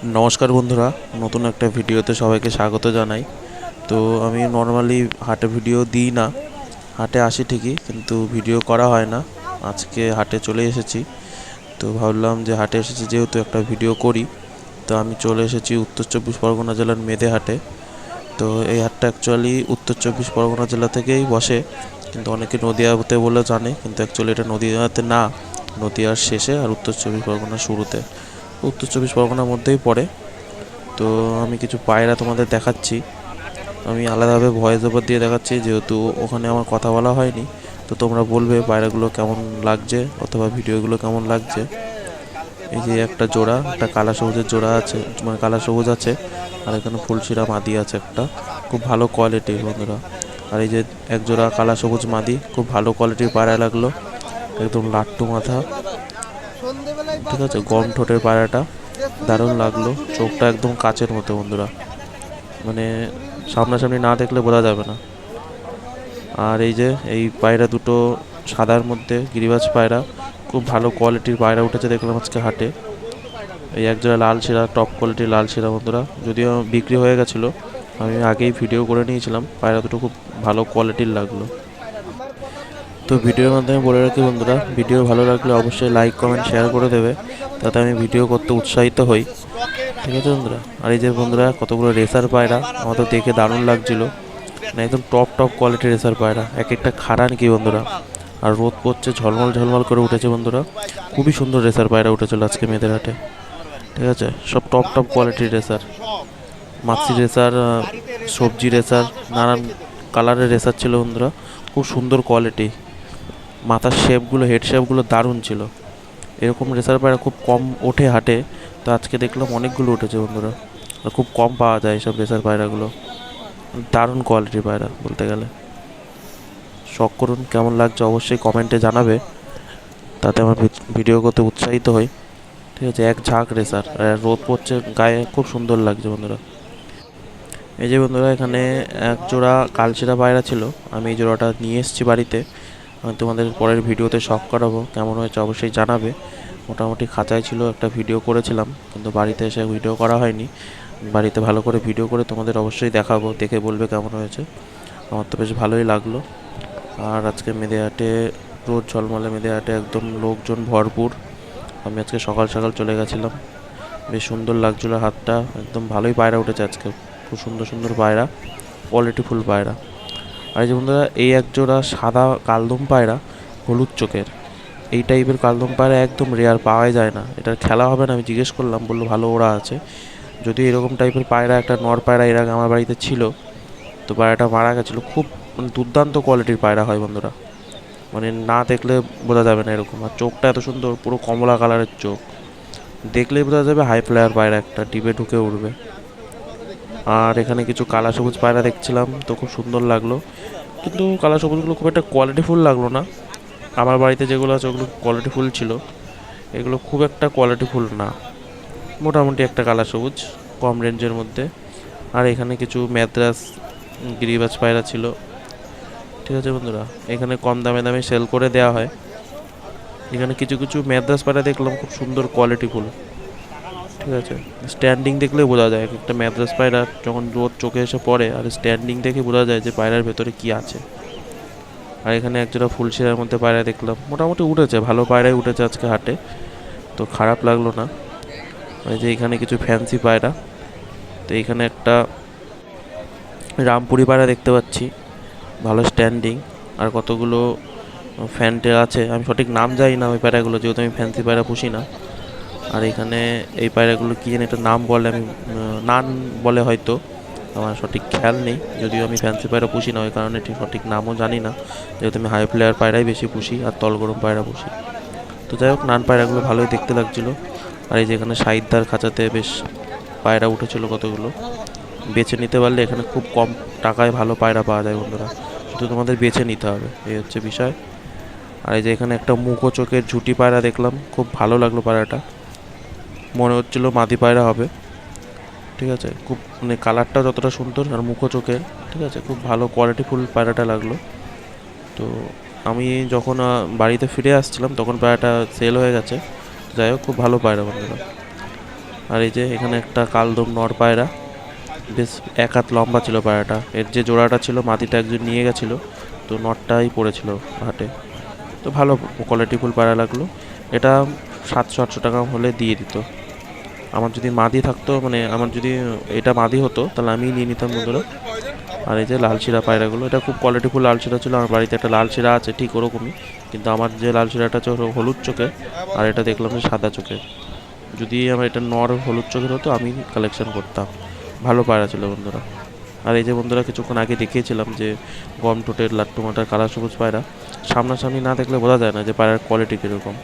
নমস্কার বন্ধুরা, নতুন একটা ভিডিওতে সবাইকে স্বাগত জানাই। তো আমি নর্মালি হাটে ভিডিও দিই না, হাটে আসি ঠিকই, কিন্তু ভিডিও করা হয় না। আজকে হাটে চলে এসেছি। তো ভাবলাম যে হাটে এসেছি যেহেতু একটা ভিডিও করি, তো আমি চলে এসেছি উত্তর চব্বিশ পরগনা জেলার মেদে হাটে। তো এই হাটটা অ্যাকচুয়ালি উত্তর চব্বিশ পরগনা জেলা থেকেই বসে, কিন্তু অনেকে নদিয়াতে বলে জানে, কিন্তু অ্যাকচুয়ালি এটা নদিয়াতে না, নদিয়ার শেষে আর উত্তর চব্বিশ পরগনার শুরুতে। উত্তর চব্বিশ পরগনার মধ্যেই পড়ে। তো আমি কিছু পায়রা তোমাদের দেখাচ্ছি। আমি আলাদাভাবে ভয়েস ওভার দিয়ে দেখাচ্ছি, যেহেতু ওখানে আমার কথা বলা হয়নি। তো তোমরা বলবে পায়রাগুলো কেমন লাগছে, অথবা ভিডিওগুলো কেমন লাগছে। এই যে একটা জোড়া, একটা কালা সবুজের জোড়া আছে মানে কালা সবুজ আছে, আর এখানে ফুলশিরা মাদি আছে একটা। খুব ভালো কোয়ালিটি বন্ধুরা। আর এই যে এক জোড়া কালা সবুজ মাদি, খুব ভালো কোয়ালিটির পায়রা লাগল। একদম লাট্টু মাথা। ঠিক আছে গম ঠোঁটের পায়রাটা দারুণ লাগল। চোখটা একদম কাচের মতো বন্ধুরা। মানে সামনাসামনি না দেখলে বোঝা যাবে না। আর এই যে, এই পায়রা দুটো সাদার মধ্যে, গিরিবাজ পায়রা, খুব ভালো কোয়ালিটির পায়রা উঠেছে দেখলাম আজকে হাটে। এই এক একজোড়া লাল শিরা টপ কোয়ালিটির লাল শিরা বন্ধুরা। যদিও বিক্রি হয়ে গেছিল, আমি আগেই ভিডিও করে নিয়েছিলাম। পায়রা দুটো খুব ভালো কোয়ালিটির লাগল। তো ভিডিওর মাধ্যমে বলে রাখি বন্ধুরা, ভিডিও ভালো লাগলে অবশ্যই লাইক কমেন্ট শেয়ার করে দেবে, তাতে আমি ভিডিও করতে উৎসাহিত হই। ঠিক আছে বন্ধুরা? আর এই যে বন্ধুরা, কতগুলো রেসার পায়রা, আমার তো দেখে দারুণ লাগছিল। মানে একদম টপ টপ কোয়ালিটির রেসার পায়রা। এক একটা খাড়ান কি বন্ধুরা? আর রোদ পড়ছে, ঝলমল ঝলমল করে উঠেছে বন্ধুরা। খুবই সুন্দর রেসার পায়রা উঠেছিল আজকে মেয়েদের হাটে। ঠিক আছে? সব টপ টপ কোয়ালিটির রেসার মাছি রেসার সবজি রেসার নানান কালারের রেসার ছিল বন্ধুরা। খুব সুন্দর কোয়ালিটি মাথার শেপগুলো হেড শেপগুলো দারুণ ছিল। এরকম রেসার পায়রা খুব কম ওঠে হাটে, তো আজকে দেখলাম অনেকগুলো উঠেছে বন্ধুরা। খুব কম পাওয়া যায় এইসব রেসার পায়রাগুলো দারুণ কোয়ালিটির পায়রা, বলতে গেলে। শখ করুন, কেমন লাগছে অবশ্যই কমেন্টে জানাবে। তাতে আমার ভিডিও করতে উৎসাহিত হই। ঠিক আছে, এক ঝাঁক রেসার রোদ পড়ছে গায়ে, খুব সুন্দর লাগছে বন্ধুরা। এই যে বন্ধুরা, এখানে এক জোড়া কালচিরা পায়রা ছিল। আমি এই জোড়াটা নিয়ে এসেছি বাড়িতে। আমি তোমাদের পরের ভিডিওতে শখ করাবো, কেমন হয়েছে অবশ্যই জানাবে। মোটামুটি খাঁচায় ছিল, একটা ভিডিও করেছিলাম, কিন্তু বাড়িতে এসে ভিডিও করা হয়নি। বাড়িতে ভালো করে ভিডিও করে তোমাদের অবশ্যই দেখাবো, দেখে বলবে কেমন হয়েছে। আমার তো বেশ ভালোই লাগল। আর আজকে মেদে হাটে রোদ ঝলমলে মেদে হাটে একদম লোকজন ভরপুর। আমি আজকে সকাল সকাল চলে গেছিলাম। বেশ সুন্দর লাগছিল হাতটা, একদম ভালোই পায়রা উঠেছে আজকে। খুব সুন্দর সুন্দর পায়রা কোয়ালিটিফুল পায়রা। আর এই যে বন্ধুরা, এই এক জোড়া সাদা কালদম পায়রা, হলুদ চোখের। এই টাইপের কালদম পায়রা একদম রেয়ার পাওয়াই যায় না। এটার খেলা হবে না, আমি জিজ্ঞেস করলাম, বলল ভালো ওরা আছে। যদি এরকম টাইপের পায়রা, একটা নর পায়রা এর আগে আমার বাড়িতে ছিল, তো পায়রাটা মারা গেছিল। খুব মানে দুর্দান্ত কোয়ালিটির পায়রা হয় বন্ধুরা। মানে না দেখলে বোঝা যাবে না এরকম। আর চোখটা এত সুন্দর, পুরো কমলা কালারের চোখ। দেখলেই বোঝা যাবে হাই ফ্লায়ার পায়রা একটা ডিবে ঢুকে উঠবে। আর এখানে কিছু কালা সবুজ পায়রা দেখছিলাম, তো খুব সুন্দর লাগল। কিন্তু কালা সবুজগুলো খুব একটা কোয়ালিটিফুল লাগল না। আমার বাড়িতে যেগুলো আছে ওগুলো কোয়ালিটিফুল ছিল। এগুলো খুব একটা কোয়ালিটিফুল না। মোটামুটি একটা কালা সবুজ, কম রেঞ্জের মধ্যে। আর এখানে কিছু ম্যাদ্রাস, গিরিবাজ পায়রা ছিল। ঠিক আছে বন্ধুরা, এখানে কম দামে দামে সেল করে দেওয়া হয়। এখানে কিছু কিছু ম্যাদ্রাস পায়রা দেখলাম, খুব সুন্দর কোয়ালিটিফুল ঠিক আছে। স্ট্যান্ডিং দেখলেই বোঝা যায় একটা ম্যাদ্রাস পায়রা যখন রোদ চোখে এসে পড়ে আর স্ট্যান্ডিং দেখে বোঝা যায় যে পায়রার ভেতরে কি আছে। আর এখানে একজোড়া ফুলশিরার মধ্যে পায়রা দেখলাম। মোটামুটি উঠেছে, ভালো পায়রাই উঠেছে আজকে হাটে। তো খারাপ লাগল না। এই যে এখানে কিছু ফ্যান্সি পায়রা তো এখানে একটা রামপুরি পায়রা দেখতে পাচ্ছি। ভালো স্ট্যান্ডিং আর কতগুলো ফ্যান্টে আছে। আমি সঠিক নাম জানি না ওই পায়রাগুলো যেহেতু আমি ফ্যান্সি পায়রা পুষি না। আর এখানে এই পায়রাগুলো কী জানি একটা নাম বলে, আমি নান বলে হয়তো। আমার সঠিক খেয়াল নেই, যদিও আমি ফ্যান্সি পায়রা পুষি না, ওই কারণে ঠিক সঠিক নামও জানি না। যেহেতু আমি হাই প্লেয়ার পায়রাই বেশি পুষি আর তল গরম পায়রা পুষি। তো যাই হোক, নান পায়রাগুলো ভালোই দেখতে লাগছিল। আর এই যে এখানে সাইদার খাঁচাতে বেশ পায়রা উঠেছিল কতগুলো। বেছে নিতে পারলে এখানে খুব কম টাকায় ভালো পায়রা পাওয়া যায় বন্ধুরা। শুধু তোমাদের বেছে নিতে হবে, এই হচ্ছে বিষয়। আর এই যে এখানে একটা মুখো চোখের ঝুটি পায়রা দেখলাম, খুব ভালো লাগল পায়রাটা। মনে হচ্ছিল মাদি পায়রা হবে। ঠিক আছে? খুব মানে কালারটা যতটা সুন্দর আর মুখো চোখের ঠিক আছে? খুব ভালো কোয়ালিটিফুল পায়রাটা লাগল। তো আমি যখন বাড়িতে ফিরে আসছিলাম, তখন পায়রাটা সেল হয়ে গেছে। যাই হোক, খুব ভালো পায়রা বন্ধুরা। আর এই যে এখানে একটা কালদম নর পায়রা, বেশ এক হাত লম্বা ছিল পায়রাটা। এর যে জোড়াটা ছিল মাটিটা একজন নিয়ে গেছিল, তো নটটাই পড়েছিল হাটে। তো ভালো কোয়ালিটিফুল পায়রা লাগল। এটা সাতশো আটশো টাকা হলে দিয়ে দিত। আমার যদি মাদি থাকতো মানে আমার যদি এটা মাদি হতো, তাহলে আমি নিয়ে নিতাম বন্ধুরা। আর এই যে লাল শিরা পায়রাগুলো, এটা খুব কোয়ালিটিফুল লাল শিরা ছিল। আমার বাড়িতে একটা লাল শিরা আছে, ঠিক ওরকমই। কিন্তু আমার যে লাল শিরাটা আছে হলুদ চোখে, আর এটা দেখলাম যে সাদা চোখে। যদি আমার এটা নর হলুদ চোখের হতো, আমি কালেকশন করতাম। ভালো পায়রা ছিল বন্ধুরা। আর এই যে বন্ধুরা, কিছুক্ষণ আগে দেখিয়েছিলাম যে গম টোটের লাট্টু মাটার কালা সবুজ পায়রা। সামনাসামনি না দেখলে বোঝা যায় না যে পায়রার কোয়ালিটি কীরকম।